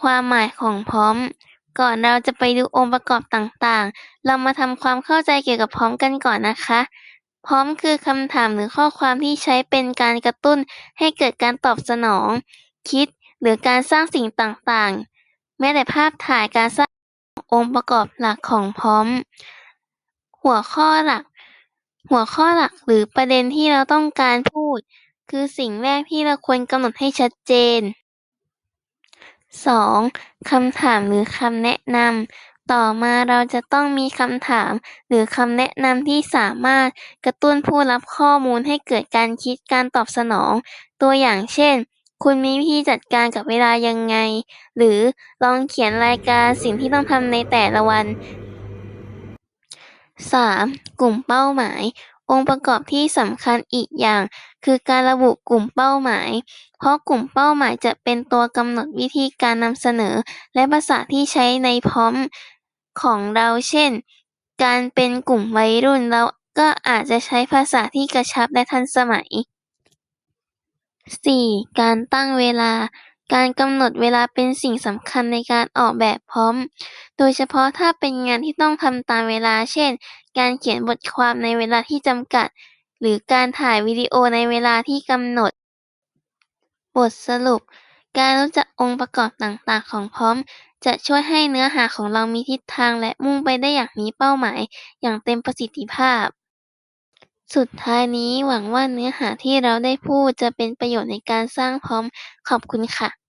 ความหมายของพร้อม ก่อนเราจะไปดูองค์ประกอบต่างๆ เรามาทำความเข้าใจเกี่ยวกับพร้อมกันก่อนนะคะ พร้อมคือคำถามหรือข้อความที่ใช้เป็นการกระตุ้นให้เกิดการตอบสนอง คิดหรือการสร้างสิ่งต่างๆ แม้แต่ภาพถ่ายการสร้างองค์ประกอบหลักของพร้อม หัวข้อหลัก หัวข้อหลักหรือประเด็นที่เราต้องการพูด คือสิ่งแรกที่เราควรกำหนดให้ชัดเจน สองคำถามหรือคำแนะนำต่อมาเราจะต้องมีคำถาม หรือคำแนะนำที่สามารถกระตุ้นผู้รับข้อมูลให้เกิดการคิดการตอบสนอง ตัวอย่างเช่น คุณมีวิธีจัดการกับเวลายังไง หรือลองเขียนรายการสิ่งที่ต้องทำในแต่ละวันสามกลุ่มเป้าหมาย องค์ประกอบที่สำคัญอีกอย่าง คือการระบุกลุ่มเป้าหมาย เพราะกลุ่มเป้าหมายจะเป็นตัวกำหนดวิธีการนำเสนอ และภาษาที่ใช้ในพร้อมของเรา เช่น การเป็นกลุ่มวัยรุ่นเราก็อาจจะใช้ภาษาที่กระชับและทันสมัยสี่การตั้งเวลา การกำหนดเวลาเป็นสิ่งสำคัญในการออกแบบพร้อม โดยเฉพาะถ้าเป็นงานที่ต้องทำตามเวลา เช่น การเขียนบทความในเวลาที่จำกัด หรือการถ่ายวิดีโอในเวลาที่กำหนด บทสรุป การรู้จักองค์ประกอบต่างๆ ของพร้อม จะช่วยให้เนื้อหาของเรามีทิศทางและมุ่งไปได้อย่างมีเป้าหมาย อย่างเต็มประสิทธิภาพสุดท้ายนี้หวังว่าเนื้อหาที่เราได้พูดจะเป็นประโยชน์ในการสร้างพร้อมขอบคุณค่ะ